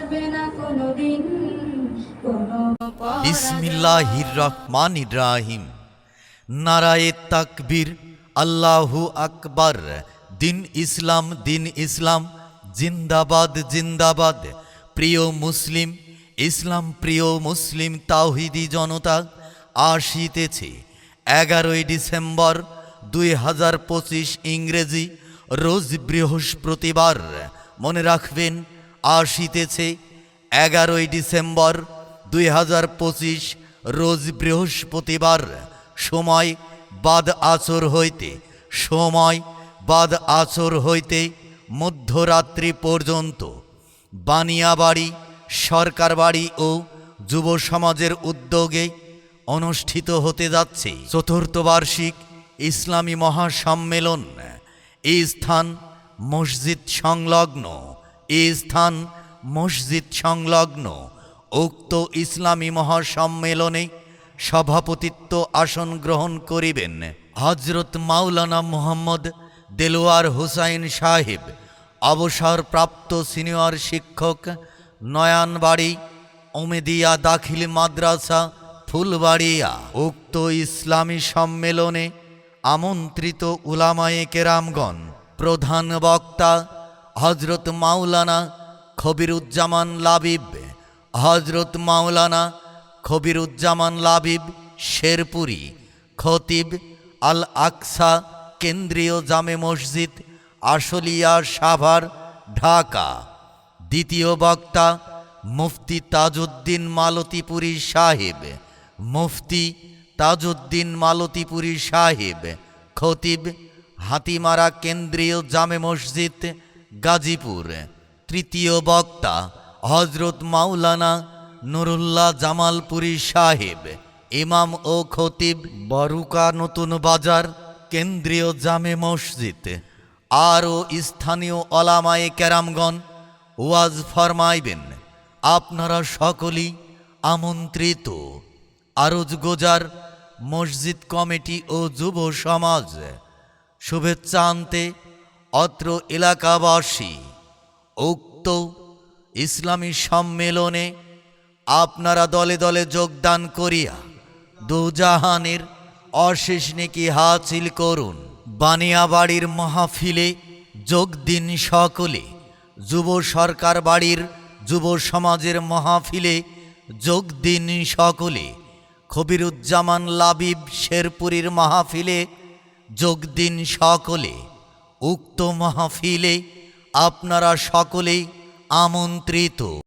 আসবে না কোনোদিন, কোনো বিসমিল্লাহির রহমানির রাহিম। নারায়ে তাকবীর, আল্লাহু আকবার। দিন ইসলাম দিন ইসলাম, জিন্দাবাদ জিন্দাবাদ। প্রিয় মুসলিম, ইসলাম প্রিয় মুসলিম তাওহিদি জনতা আসিতেছে এগারোই ডিসেম্বর দুই হাজার পঁচিশ ইংরেজি, রোজ বৃহস্পতিবার। মনে রাখবেন আসিতেছে এগারোই ডিসেম্বর দুই হাজার পঁচিশ, রোজ বৃহস্পতিবার। সময় বাদ আচর হইতে, সময় বাদ আচর হইতে মধ্যরাত্রি পর্যন্ত। বানিয়াবাড়ি সরকার বাড়ি ও যুব সমাজের উদ্যোগে অনুষ্ঠিত হতে যাচ্ছে চতুর্থ বার্ষিক ইসলামী মহাসম্মেলন। এই স্থান মসজিদ সংলগ্ন। এই স্থান মসজিদ সংলগ্ন উক্ত ইসলামী মহাসম্মেলনে সভাপতিত্ব আসন গ্রহণ করিবেন হজরত মাওলানা মোহাম্মদ দেলোয়ার হুসাইন সাহেব, অবসরপ্রাপ্ত সিনিয়র শিক্ষক, নয়ানবাড়ি ওমেদিয়া দাখিল মাদ্রাসা, ফুলবাড়িয়া। উক্ত ইসলামী সম্মেলনে আমন্ত্রিত উলামায়ে কেরামগণ প্রধান বক্তা হজরত মাওলানা খবিরুজ্জামান লাবিব হজরত মাওলানা খবিরুজ্জামান লাবিব শেরপুরি, খতিব আল আকসা কেন্দ্রীয় জামে মসজিদ, আশলিয়া সাভার, ঢাকা। দ্বিতীয় বক্তা মুফতি তাজউদ্দিন মালতীপুরী সাহেব, মুফতি তাজউদ্দিন মালতীপুরী সাহেব, খতিব হাতিমারা কেন্দ্রীয় জামে মসজিদ গাজীপুর। তৃতীয় বক্তা হজরত মাওলানা নুরুল্লাহ জামালপুরী সাহেব, ইমাম ও খতিব বরুকা নতুন বাজার, কেন্দ্রীয় জামে মসজিদ। আরও স্থানীয় অলামায়ে কেরামগণ ওয়াজ ফরমাইবেন। আপনারা সকলেই আমন্ত্রিত। আরজ গোজার মসজিদ কমিটি ও যুব সমাজ, শুভেচ্ছা আনতে অত্র এলাকাবাসী, উক্ত ইসলামী সম্মেলনে আপনারা দলে দলে যোগদান করিয়া দুজাহানের অশেষ নেকি হাসিল করুন। বানিয়াবাড়ির মাহফিলে যোগ দিন সকলে, যুব সরকার বাড়ির যুব সমাজের মাহফিলে যোগ দিন সকলে, খবিরুজ্জামান লাবিব শেরপুরীর মাহফিলে যোগ দিন সকলে। উক্ত মাহফিলে আপনারা সকলেই আমন্ত্রিত।